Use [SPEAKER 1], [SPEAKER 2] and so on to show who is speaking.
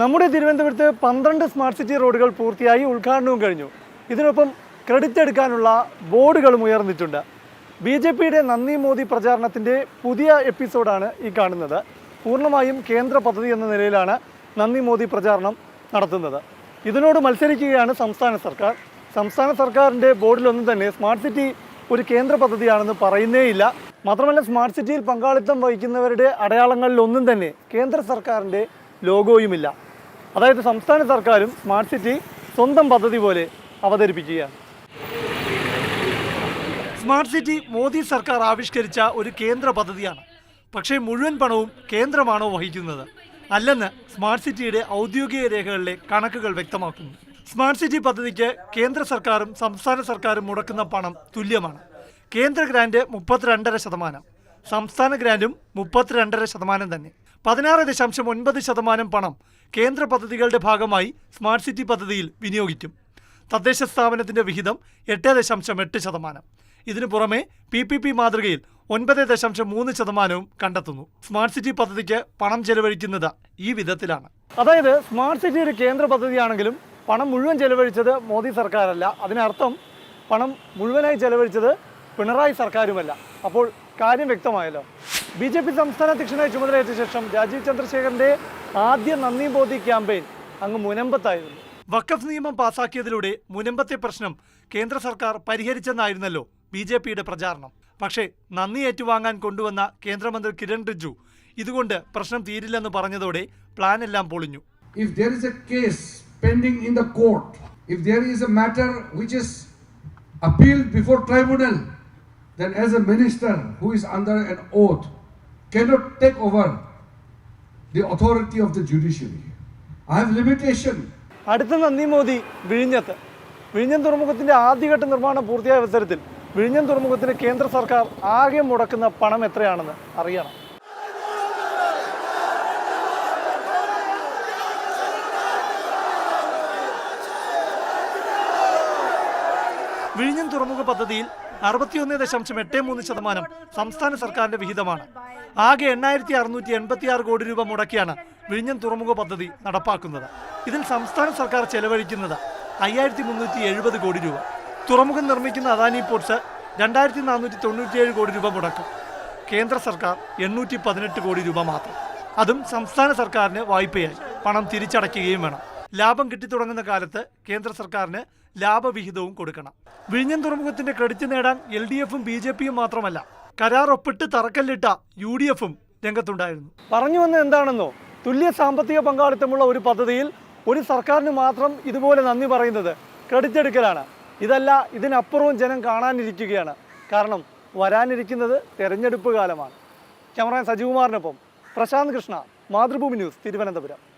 [SPEAKER 1] നമ്മുടെ തിരുവനന്തപുരത്ത് പന്ത്രണ്ട് സ്മാർട്ട് സിറ്റി റോഡുകൾ പൂർത്തിയായി ഉദ്ഘാടനവും കഴിഞ്ഞു. ഇതിനൊപ്പം ക്രെഡിറ്റ് എടുക്കാനുള്ള ബോർഡുകളും ഉയർന്നിട്ടുണ്ട്. ബി ജെ പിയുടെ നന്ദി മോദി പ്രചാരണത്തിന്റെ പുതിയ എപ്പിസോഡാണ് ഈ കാണുന്നത്. പൂർണമായും കേന്ദ്ര പദ്ധതി എന്ന നിലയിലാണ് നന്ദി മോദി പ്രചാരണം നടത്തുന്നത്. ഇതിനോട് മത്സരിക്കുകയാണ് സംസ്ഥാന സർക്കാർ. സംസ്ഥാന സർക്കാരിന്റെ ബോർഡിലൊന്നും തന്നെ സ്മാർട്ട് സിറ്റി ഒരു കേന്ദ്ര പദ്ധതിയാണെന്ന് പറയുന്നേയില്ല. മാത്രമല്ല സ്മാർട്ട് സിറ്റിയിൽ പങ്കാളിത്തം വഹിക്കുന്നവരുടെ അടയാളങ്ങളിലൊന്നും തന്നെ കേന്ദ്ര സർക്കാരിന്റെ ലോഗോയുമില്ല. അതായത് സംസ്ഥാന സർക്കാരും സ്മാർട്ട് സിറ്റി സ്വന്തം പദ്ധതി പോലെ അവതരിപ്പിക്കുകയാണ്. സ്മാർട്ട് സിറ്റി മോദി സർക്കാർ ആവിഷ്കരിച്ച ഒരു കേന്ദ്ര പദ്ധതിയാണ്. പക്ഷേ മുഴുവൻ പണവും കേന്ദ്രമാണോ വഹിക്കുന്നത്? അല്ലെന്ന് സ്മാർട്ട് സിറ്റിയുടെ ഔദ്യോഗിക രേഖകളിലെ കണക്കുകൾ വ്യക്തമാക്കുന്നു. സ്മാർട്ട് സിറ്റി പദ്ധതിക്ക് കേന്ദ്ര സർക്കാരും സംസ്ഥാന സർക്കാരും മുടക്കുന്ന പണം തുല്യമാണ്. കേന്ദ്ര ഗ്രാൻഡ് മുപ്പത്തിരണ്ടര ശതമാനം. സംസ്ഥാന ഗ്രാൻഡും മുപ്പത്തിരണ്ടര ശതമാനം തന്നെ. പതിനാറ് ദശാംശം ഒൻപത് ശതമാനം പണം കേന്ദ്ര പദ്ധതികളുടെ ഭാഗമായി സ്മാർട്ട് സിറ്റി പദ്ധതിയിൽ വിനിയോഗിക്കും. തദ്ദേശ സ്ഥാപനത്തിന്റെ വിഹിതം എട്ട് ദശാംശം എട്ട് ശതമാനം. ഇതിനു പുറമെ പി പി പി മാതൃകയിൽ ഒൻപത് ദശാംശം മൂന്ന് ശതമാനവും കണ്ടെത്തുന്നു. സ്മാർട്ട് സിറ്റി പദ്ധതിക്ക് പണം ചെലവഴിക്കുന്നത് ഈ വിധത്തിലാണ്. അതായത് സ്മാർട്ട് സിറ്റി ഒരു കേന്ദ്ര പദ്ധതിയാണെങ്കിലും പണം മുഴുവൻ ചെലവഴിച്ചത് മോദി സർക്കാരല്ല. അതിനർത്ഥം പണം മുഴുവനായി ചെലവഴിച്ചത് പിണറായി സർക്കാരുമല്ല. അപ്പോൾ കാര്യം വ്യക്തമായല്ലോ. ബി ജെ പി സംസ്ഥാന അധ്യക്ഷനായി ചുമതലയേറ്റ ശേഷം രാജീവ് ചന്ദ്രശേഖരന്റെ ആദ്യ നന്ദി ബോധി ക്യാമ്പയിൻ അങ്ങ് മുനമ്പത്തായിരുന്നു. വക്കഫ് നിയമം പാസാക്കിയതിലൂടെ മുനമ്പത്തെ പ്രശ്നം കേന്ദ്ര സർക്കാർ പരിഹരിച്ചെന്നായിരുന്നല്ലോ ബി ജെ പിയുടെ പ്രചാരണം. പക്ഷേ നന്ദി ഏറ്റുവാങ്ങാൻ കൊണ്ടുവന്ന കേന്ദ്രമന്ത്രി കിരൺ റിജു ഇതുകൊണ്ട് പ്രശ്നം തീരില്ലെന്ന് പറഞ്ഞതോടെ പ്ലാൻ എല്ലാം പൊളിഞ്ഞു.
[SPEAKER 2] If there is a case pending in the court, if there is a matter which is appealed before tribunal, then as a minister who is under an oath cannot take over the authority of the judiciary. I have limitation.
[SPEAKER 1] അടുത്ത നന്ദി മോദി വിഴിഞ്ഞത്ത് വിഴിഞ്ഞം തുറമുഖത്തിന്റെ ആദ്യഘട്ട നിർമ്മാണം പൂർത്തിയായ അവസരത്തിൽ വിഴിഞ്ഞം തുറമുഖത്തിന് കേന്ദ്ര സർക്കാർ ആകെ മുടക്കുന്ന പണം എത്രയാണെന്ന് അറിയണം വിഴിഞ്ഞം തുറമുഖ പദ്ധതിയിൽ അറുപത്തിയൊന്ന് ദശാംശം എട്ട് മൂന്ന് ശതമാനം സംസ്ഥാന സർക്കാരിന്റെ വിഹിതമാണ്. ആകെ എണ്ണായിരത്തി അറുന്നൂറ്റി എൺപത്തി ആറ് കോടി രൂപ മുടക്കിയാണ് വിഴിഞ്ഞം തുറമുഖ പദ്ധതി നടപ്പാക്കുന്നത്. ഇതിൽ സംസ്ഥാന സർക്കാർ ചെലവഴിക്കുന്നത് അയ്യായിരത്തി മുന്നൂറ്റി എഴുപത് കോടി രൂപ. തുറമുഖം നിർമ്മിക്കുന്ന അദാനി പോർട്ട്സ് രണ്ടായിരത്തി നാനൂറ്റി തൊണ്ണൂറ്റിയേഴ് കോടി രൂപ മുടക്കും. കേന്ദ്ര സർക്കാർ എണ്ണൂറ്റി പതിനെട്ട് കോടി രൂപ മാത്രം. അതും സംസ്ഥാന സർക്കാരിന് വായ്പയായി. പണം തിരിച്ചടയ്ക്കുകയും വേണം. ലാഭം കിട്ടിത്തുടങ്ങുന്ന കാലത്ത് കേന്ദ്ര സർക്കാരിന് ലാഭവിഹിതവും കൊടുക്കണം. വിഴിഞ്ഞം തുറമുഖത്തിന്റെ ക്രെഡിറ്റ് നേടാൻ എൽ ഡി എഫും ബി ജെ പിയും മാത്രമല്ല കരാർ ഒപ്പിട്ട് തറക്കല്ലിട്ട യു ഡി എഫും രംഗത്തുണ്ടായിരുന്നു. പറഞ്ഞു വന്നത് എന്താണെന്നോ? തുല്യ സാമ്പത്തിക പങ്കാളിത്തമുള്ള ഒരു പദ്ധതിയിൽ ഒരു സർക്കാരിന് മാത്രം ഇതുപോലെ നന്ദി പറയുന്നത് ക്രെഡിറ്റ് എടുക്കലാണ്. ഇതല്ല ഇതിനപ്പുറവും ജനം കാണാനിരിക്കുകയാണ്. കാരണം വരാനിരിക്കുന്നത് തെരഞ്ഞെടുപ്പ് കാലമാണ്. ക്യാമറ സജികുമാറിനൊപ്പം പ്രശാന്ത് കൃഷ്ണ മാതൃഭൂമി ന്യൂസ് തിരുവനന്തപുരം.